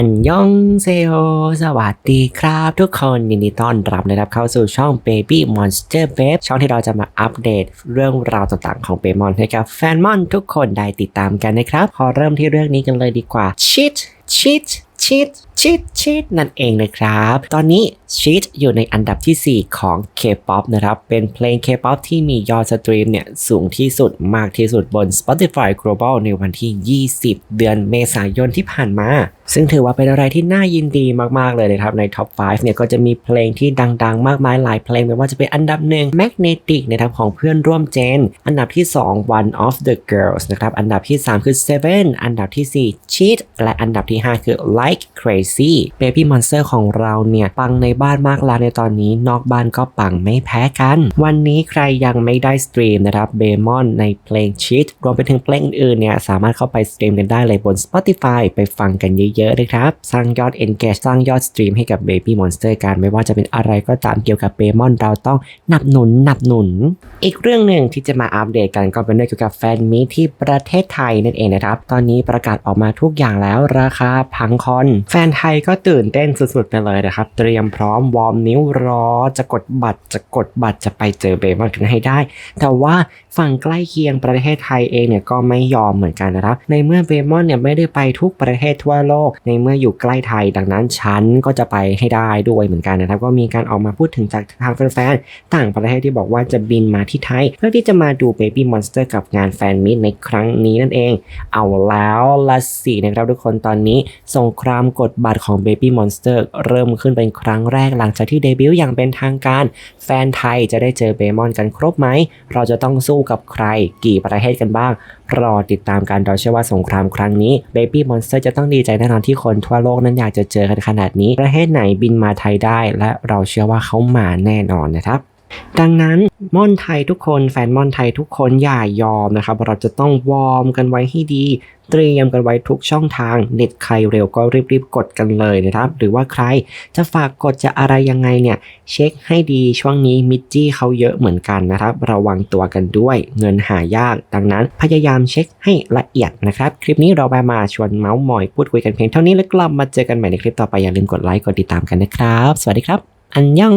อันยองเซโอสวัสดีครับทุกคนยินดีต้อนรับนะครับเข้าสู่ช่อง Baby Monster Babe ช่องที่เราจะมาอัปเดตเรื่องราวต่างๆของเปมอนให้กับแฟนมอนทุกคนได้ติดตามกันนะครับ พอเริ่มที่เรื่องนี้กันเลยดีกว่าชิดชิดชิด ชิดชิดนั่นเองนะครับ ตอนนี้ชิดอยู่ในอันดับทีสี่ 4 ของ K-POP นะครับ เป็นเพลง K-POP ที่มียอดสตรีมเนี่ยสูงที่สุดมากที่สุดบน Spotify Global ในวันที่ 20 เดือนเมษายนที่ผ่านมา ซึ่งถือว่าเป็นอะไรที่น่ายินดีมาก ๆ เลยนะครับ ใน Top 5เนี่ยก็จะมีเพลงที่ดัง ๆ มากมายหลายเพลงไม่ว่าจะเป็นอันดับหนึ่ง Magnetic นะครับของเพื่อนร่วมเจน อันดับที่ 2 One of the Girls นะครับ อันดับที่ 3 คือ Seven อันดับที่ 4 Cheat และอันดับที่ 5 คือ Like Crazy Baby Monster ของเราเนี่ยปังในบ้านมากแล้วในตอนนี้ นอกบ้านก็ปังไม่แพ้กัน วันนี้ใครยังไม่ได้สตรีมนะครับเบมอนในเพลง Cheat รวมไปถึงเพลงอื่นๆเนี่ยสามารถเข้าไปสตรีมกันได้เลยบน Spotify ไปฟังกันเยอะๆเลยครับสร้างยอด engage สร้างยอดสตรีมให้กับ Baby Monster กันไม่ว่าจะเป็นอะไรก็ตามเกี่ยวกับเบมอนเราต้องนับหนุนนับหนุน อีกเรื่องหนึ่งที่จะมาอัปเดตกันก็เป็นเรื่องเกี่ยวกับแฟนมีที่ประเทศไทยนั่นเองนะครับ ตอนนี้ประกาศออกมาทุกอย่างแล้วราคาพังคอน แฟนไทยก็ตื่นเต้นสุดๆไปเลยนะครับ เตรียมพร้อมวอร์มนิ้วรอ จะกดบัตรจะกดบัตรจะไปเจอเบมอนกันให้ได้ แต่ว่าฝั่งใกล้เคียงประเทศไทยเองเนี่ยก็ไม่ยอมเหมือนกันนะครับ ในเมื่อเบมอนเนี่ยไม่ได้ไปทุกประเทศทั่วโลก ในเมื่ออยู่ใกล้ไทยดังนั้นฉันก็จะไปให้ได้ด้วยเหมือนกันนะครับ ก็มีการออกมาพูดถึงจากทางแฟนๆต่างประเทศที่บอกว่าจะบินมาที่ไทย เพื่อที่จะมาดู Baby Monster กับงานแฟนมิตในครั้งนี้นั่นเอง เอาแล้วละสินะครับทุกคนตอนนี้สงครามกดบัตรของ Baby Monster เริ่มขึ้นเป็นครั้งแรกหลังจากที่เดบิวต์อย่างเป็นทางการ แฟนไทยจะได้เจอเบมอนกันครบไหม เราจะต้องสู้กับใคร กี่ประเทศกันบ้าง รอติดตามกันเราเชื่อว่าสงครามครั้งนี้ Baby Monster จะต้องดีใจแน่นอนที่คนทั่วโลกนั้นอยากจะเจอกันขนาดนี้ ประเทศไหนบินมาไทยได้ และเราเชื่อว่าเขามาแน่นอนนะครับ ดังนั้นม่อนไทยทุกคนแฟนม่อนไทยทุกคนอย่ายอมนะครับ เราจะต้องวอร์มกันไว้ให้ดี เตรียมกันไว้ทุกช่องทาง เน็ตใครเร็วก็รีบๆกดกันเลยนะครับ หรือว่าใครจะฝากกดจะอะไรยังไงเนี่ย เช็คให้ดีช่วงนี้มิจจี้เขาเยอะเหมือนกันนะครับ ระวังตัวกันด้วยเงินหายาก ดังนั้นพยายามเช็คให้ละเอียดนะครับ คลิปนี้เราไปมาชวนเมาส์มอยพูดคุยกันเพียงเท่านี้แล้วกลับมาเจอกันใหม่ในคลิปต่อไปอย่าลืมกดไลค์กดติดตามกันนะครับ สวัสดีครับ อันยัง